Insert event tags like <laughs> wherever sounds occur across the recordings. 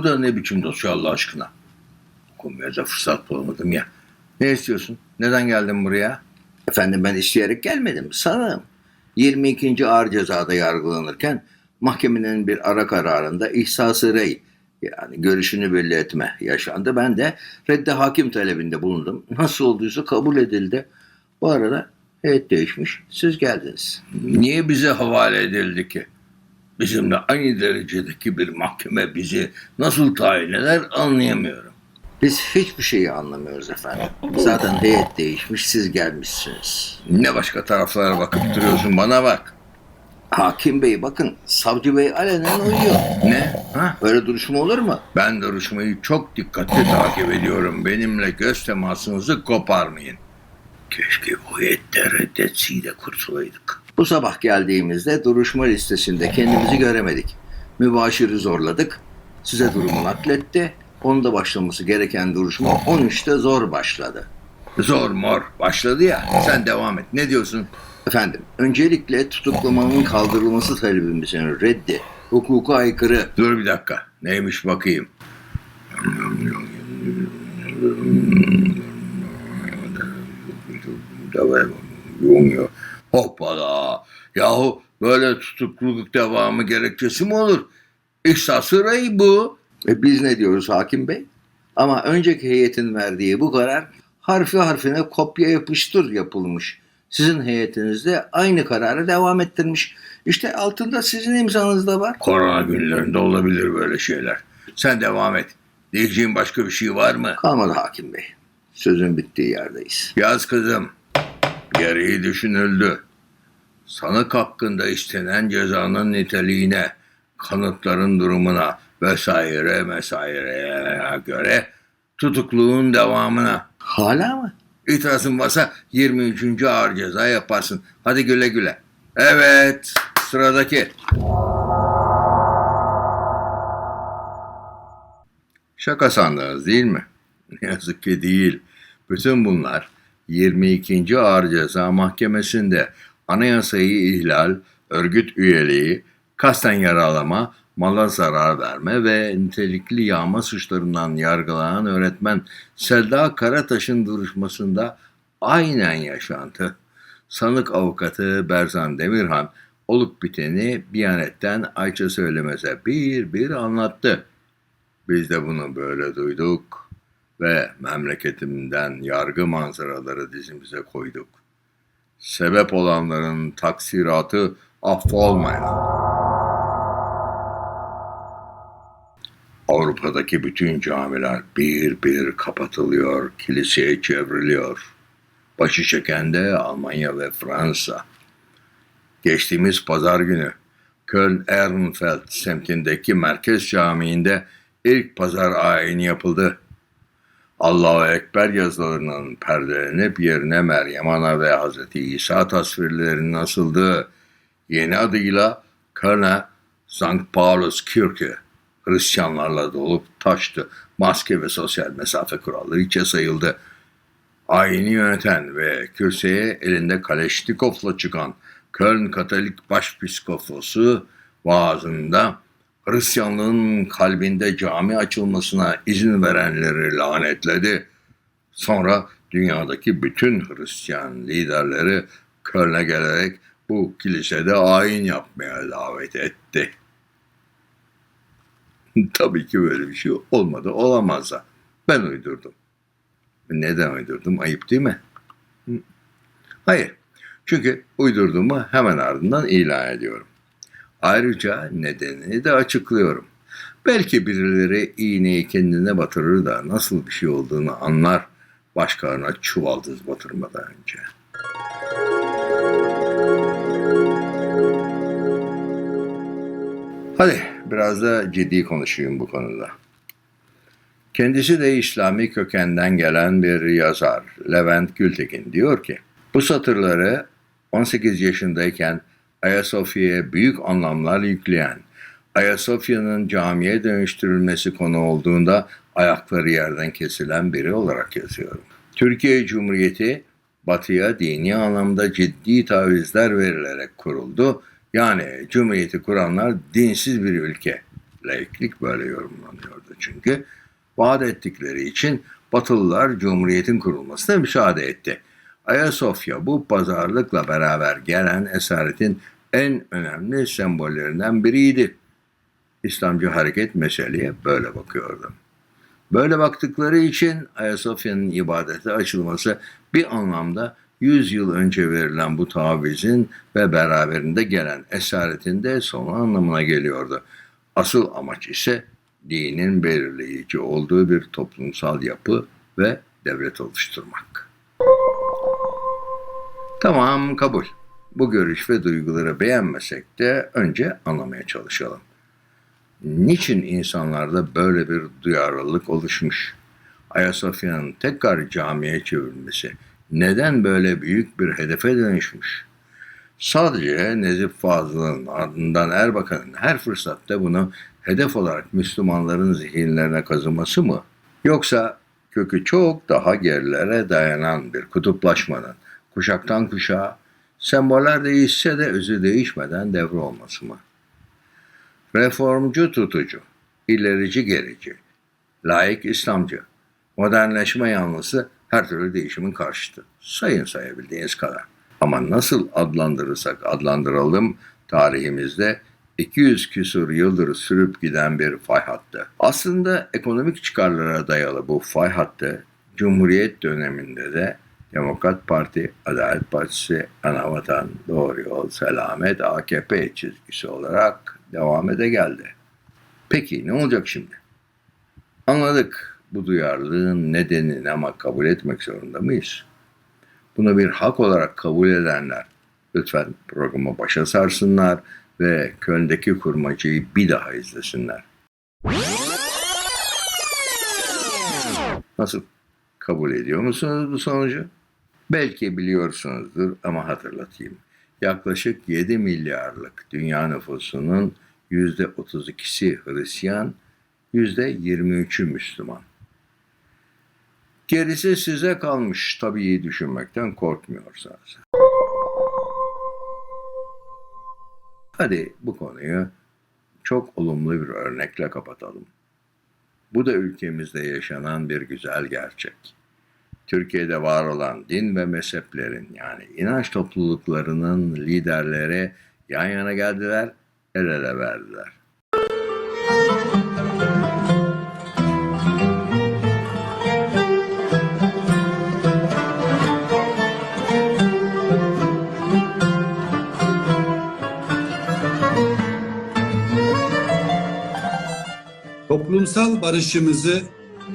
Bu da ne biçim dosya Allah aşkına? Okumaya da fırsat bulamadım ya. Ne istiyorsun? Neden geldin buraya? Efendim ben isteyerek gelmedim. Sanırım 22. ağır cezada yargılanırken mahkemenin bir ara kararında ihsası rey yani görüşünü belli etme yaşandı. Ben de reddi hakim talebinde bulundum. Nasıl olduysa kabul edildi. Bu arada heyet değişmiş. Siz geldiniz. Niye bize havale edildi ki? Bizimle aynı derecedeki bir mahkeme bizi nasıl tayin eder anlayamıyorum. Biz hiçbir şeyi anlamıyoruz efendim. Zaten heyet değişmiş. Siz gelmişsiniz. Ne başka taraflara bakıp duruyorsun bana bak. Hakim bey bakın savcı bey alenen uyuyor. Ne? Ha? Böyle duruşma olur mu? Ben duruşmayı çok dikkatli takip ediyorum. Benimle göz temasınızı koparmayın. Keşke o heyette reddetsiydi kurtulaydık. Bu sabah geldiğimizde duruşma listesinde kendimizi göremedik. Mübaşiri zorladık. Size durumu nakletti. Onda başlaması gereken duruşma 13'te zor başladı. Zor mor başladı ya. Sen devam et. Ne diyorsun? Efendim, öncelikle tutuklamanın kaldırılması talebimizin reddi, hukuka aykırı. Dur bir dakika. Neymiş bakayım. Hoppala. Yahu böyle tutukluluk devamı gerekçesi mi olur? İhsası rey bu. E biz ne diyoruz hakim bey? Ama önceki heyetin verdiği bu karar harfi harfine kopya yapıştır yapılmış. Sizin heyetinizde aynı kararı devam ettirmiş. İşte altında sizin imzanız da var. Korona günlerinde olabilir böyle şeyler. Sen devam et. Diyeceğin başka bir şey var mı? Kalmadı hakim bey. Sözün bittiği yerdeyiz. Yaz kızım. Gereği düşünüldü. Sanık hakkında istenen cezanın niteliğine, kanıtların durumuna vesaire mesaireye göre tutukluğun devamına. Hala mı? İtirazın varsa 23. ağır ceza yaparsın. Hadi güle güle. Evet, sıradaki. Şaka sandınız değil mi? Ne yazık ki değil. Bütün bunlar 22. Ağır Ceza Mahkemesi'nde anayasayı ihlal, örgüt üyeliği, kasten yaralama, mala zarar verme ve nitelikli yağma suçlarından yargılanan öğretmen Selda Karataş'ın duruşmasında aynen yaşantı. Sanık avukatı Berzan Demirhan olup biteni Biyanet'ten Ayça Söylemez'e bir bir anlattı. Biz de bunu böyle duyduk ve memleketimden yargı manzaraları dizimize koyduk. Sebep olanların taksiratı affolmayan. Avrupa'daki bütün camiler bir bir kapatılıyor, kiliseye çevriliyor. Başı çeken de Almanya ve Fransa. Geçtiğimiz pazar günü Köln-Ehrenfeld semtindeki Merkez Camii'nde ilk pazar ayini yapıldı. Allahu Ekber yazılarının perdelenip yerine Meryem Ana ve Hz. İsa tasvirlerinin asıldığı yeni adıyla Kölner St. Paulus Kirche Hristiyanlarla dolup taştı. Maske ve sosyal mesafe kuralları hiçe sayıldı. Ayini yöneten ve kürsüye elinde Kaleşnikov'la çıkan Köln Katolik Başpiskoposu vaazında Hristiyanlığın kalbinde cami açılmasına izin verenleri lanetledi. Sonra dünyadaki bütün Hristiyan liderleri Köln'e gelerek bu kilisede ayin yapmaya davet etti. <laughs> Tabii ki böyle bir şey olmadı, olamaz da. Ben uydurdum. Neden uydurdum? Ayıp değil mi? Hayır. Çünkü uydurduğumu hemen ardından ilan ediyorum. Ayrıca nedenini de açıklıyorum. Belki birileri iğneyi kendine batırır da nasıl bir şey olduğunu anlar başkalarına çuvaldız batırmadan önce. Hadi biraz da ciddi konuşayım bu konuda. Kendisi de İslami kökenden gelen bir yazar Levent Gültekin diyor ki bu satırları 18 yaşındayken Ayasofya'ya büyük anlamlar yükleyen, Ayasofya'nın camiye dönüştürülmesi konu olduğunda ayakları yerden kesilen biri olarak yazıyorum. Türkiye Cumhuriyeti batıya dini anlamda ciddi tavizler verilerek kuruldu. Yani Cumhuriyeti kuranlar dinsiz bir ülke Laiklik böyle yorumlanıyordu çünkü. Vaat ettikleri için Batılılar Cumhuriyet'in kurulmasına müsaade etti. Ayasofya bu pazarlıkla beraber gelen esaretin en önemli sembollerinden biriydi. İslamcı hareket meseleye böyle bakıyordu. Böyle baktıkları için Ayasofya'nın ibadete açılması bir anlamda 100 yıl önce verilen bu tavizin ve beraberinde gelen esaretin de sonu anlamına geliyordu. Asıl amaç ise dinin belirleyici olduğu bir toplumsal yapı ve devlet oluşturmak. Tamam kabul. Bu görüş ve duyguları beğenmesek de önce anlamaya çalışalım. Niçin insanlarda böyle bir duyarlılık oluşmuş? Ayasofya'nın tekrar camiye çevrilmesi neden böyle büyük bir hedefe dönüşmüş? Sadece Nezip Fazıl'ın ardından Erbakan'ın her fırsatta bunu hedef olarak Müslümanların zihinlerine kazıması mı? Yoksa kökü çok daha gerilere dayanan bir kutuplaşmanın kuşaktan kuşağa semboller değişse de özü değişmeden devre olması mı? Reformcu tutucu, ilerici gerici, laik İslamcı, modernleşme yanlısı her türlü değişimin karşıtı. Sayın sayabildiğiniz kadar. Ama nasıl adlandırırsak adlandıralım tarihimizde 200 küsur yıldır sürüp giden bir fay hattı. Aslında ekonomik çıkarlara dayalı bu fay hattı Cumhuriyet döneminde de Demokrat Parti, Adalet Partisi, Anavatan, Doğru Yol, Selamet, AKP çizgisi olarak devam ede geldi. Peki ne olacak şimdi? Anladık bu duyarlılığın nedenini ama kabul etmek zorunda mıyız? Bunu bir hak olarak kabul edenler lütfen programı başa sarsınlar ve Köln'deki kurmacayı bir daha izlesinler. Nasıl? Kabul ediyor musunuz bu sonucu? Belki biliyorsunuzdur ama hatırlatayım. Yaklaşık 7 milyarlık dünya nüfusunun %32'si Hristiyan, %23'ü Müslüman. Gerisi size kalmış tabii düşünmekten korkmuyorsanız. Hadi bu konuyu çok olumlu bir örnekle kapatalım. Bu da ülkemizde yaşanan bir güzel gerçek. Türkiye'de var olan din ve mezheplerin yani inanç topluluklarının liderleri yan yana geldiler, el ele verdiler. Toplumsal barışımızı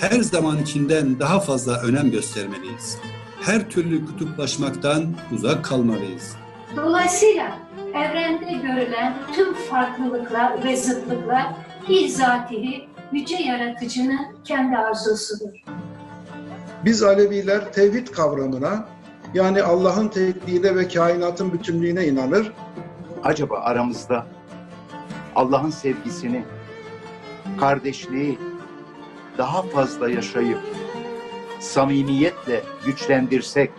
her zamankinden daha fazla önem göstermeliyiz. Her türlü kutuplaşmaktan uzak kalmalıyız. Dolayısıyla evrende görülen tüm farklılıklar ve zıtlıklar bizzatihi yüce yaratıcının kendi arzusudur. Biz Aleviler tevhid kavramına yani Allah'ın tekliğine ve kainatın bütünlüğüne inanır. acaba aramızda Allah'ın sevgisini, kardeşliği daha fazla yaşayıp samimiyetle güçlendirsek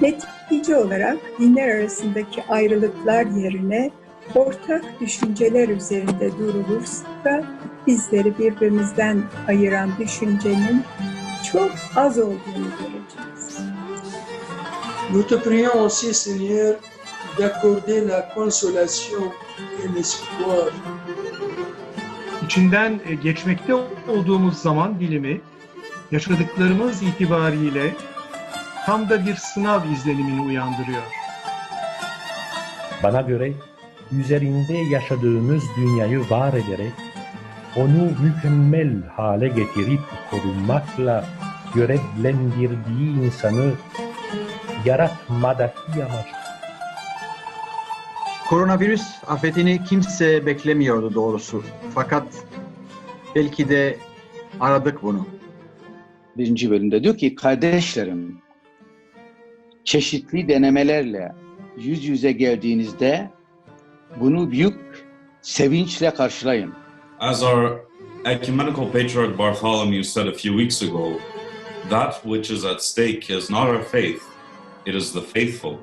Netice olarak dinler arasındaki ayrılıklar yerine ortak düşünceler üzerinde durulursa bizleri birbirimizden ayıran düşüncenin çok az olduğunu göreceğiz. Nous te prions aussi, Seigneur, d'accorder la consolation et l'espoir İçinden e, geçmekte olduğumuz zaman dilimi yaşadıklarımız itibariyle tam da bir sınav izlenimini uyandırıyor. Bana göre üzerinde yaşadığımız dünyayı var ederek onu mükemmel hale getirip korunmakla görevlendirdiği insanı yaratmadaki amaç Koronavirüs afetini kimse beklemiyordu doğrusu. Fakat belki de aradık bunu. birinci bölümde diyor ki kardeşlerim çeşitli denemelerle yüz yüze geldiğinizde bunu büyük sevinçle karşılayın. As our ecumenical patriarch Bartholomew said a few weeks ago, that which is at stake is not our faith, it is the faithful.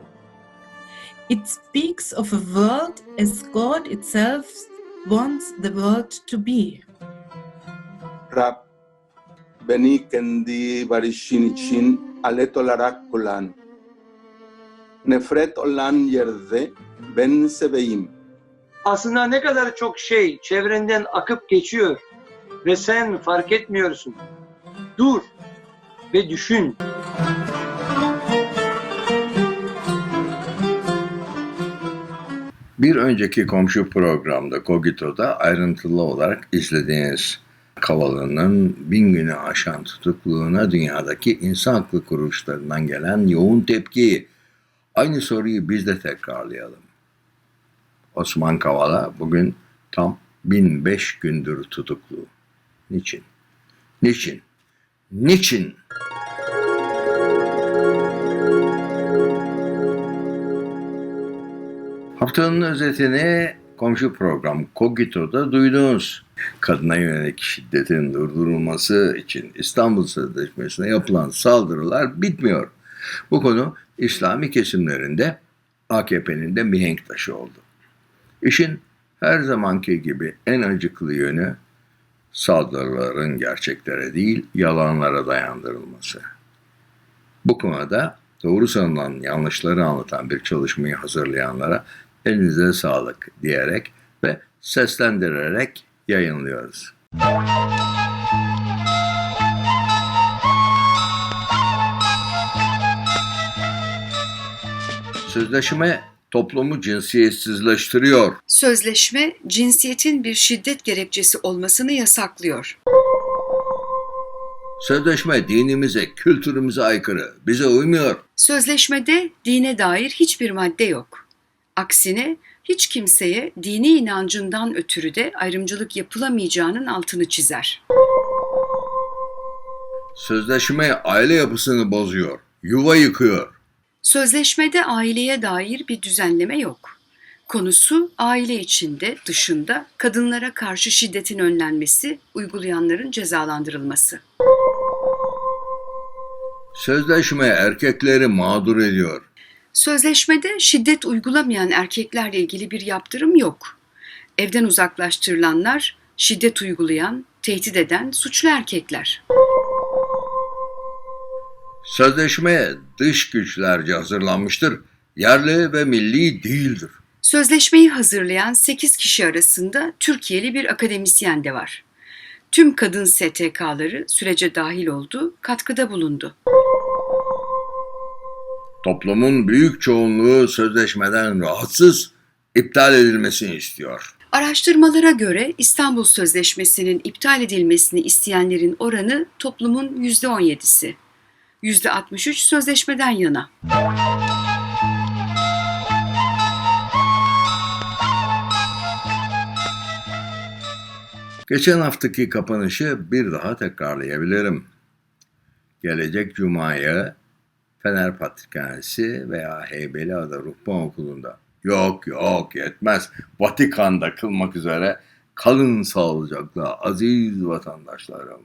It speaks of a world as God itself wants the world to be. Rab, beni kendi barışın için alet olarak kullan. Nefret olan yerde ben seveyim. Aslında ne kadar çok şey çevrenden akıp geçiyor ve sen fark etmiyorsun. Dur ve düşün. Bir önceki komşu programda Kogito'da ayrıntılı olarak izlediğiniz Kavala'nın bin günü aşan tutukluğuna dünyadaki insan haklı kuruluşlarından gelen yoğun tepki. Aynı soruyu biz de tekrarlayalım. Osman Kavala bugün tam 1005 gündür tutuklu. Niçin? Niçin? Niçin? Haftanın özetini komşu program Kogito'da duydunuz. Kadına yönelik şiddetin durdurulması için İstanbul Sözleşmesi'ne yapılan saldırılar bitmiyor. Bu konu İslami kesimlerinde AKP'nin de mihenk taşı oldu. İşin her zamanki gibi en acıklı yönü saldırıların gerçeklere değil yalanlara dayandırılması. Bu konuda doğru sanılan yanlışları anlatan bir çalışmayı hazırlayanlara elinize sağlık diyerek ve seslendirerek yayınlıyoruz. Sözleşme toplumu cinsiyetsizleştiriyor. Sözleşme cinsiyetin bir şiddet gerekçesi olmasını yasaklıyor. Sözleşme dinimize, kültürümüze aykırı, bize uymuyor. Sözleşmede dine dair hiçbir madde yok. Aksine hiç kimseye dini inancından ötürü de ayrımcılık yapılamayacağının altını çizer. Sözleşme aile yapısını bozuyor, yuva yıkıyor. Sözleşmede aileye dair bir düzenleme yok. Konusu aile içinde, dışında kadınlara karşı şiddetin önlenmesi, uygulayanların cezalandırılması. Sözleşme erkekleri mağdur ediyor. Sözleşmede şiddet uygulamayan erkeklerle ilgili bir yaptırım yok. Evden uzaklaştırılanlar şiddet uygulayan, tehdit eden suçlu erkekler. Sözleşme dış güçlerce hazırlanmıştır, yerli ve milli değildir. Sözleşmeyi hazırlayan 8 kişi arasında Türkiye'li bir akademisyen de var. Tüm kadın STK'ları sürece dahil oldu, katkıda bulundu. Toplumun büyük çoğunluğu sözleşmeden rahatsız, iptal edilmesini istiyor. Araştırmalara göre İstanbul Sözleşmesi'nin iptal edilmesini isteyenlerin oranı toplumun %17'si. %63 sözleşmeden yana. Geçen haftaki kapanışı bir daha tekrarlayabilirim. Gelecek Cuma'ya Fener Patrikhanesi veya Heybeliada Ruhban Okulu'nda yok yok yetmez Vatikan'da kılmak üzere kalın sağlıcakla aziz vatandaşlarım.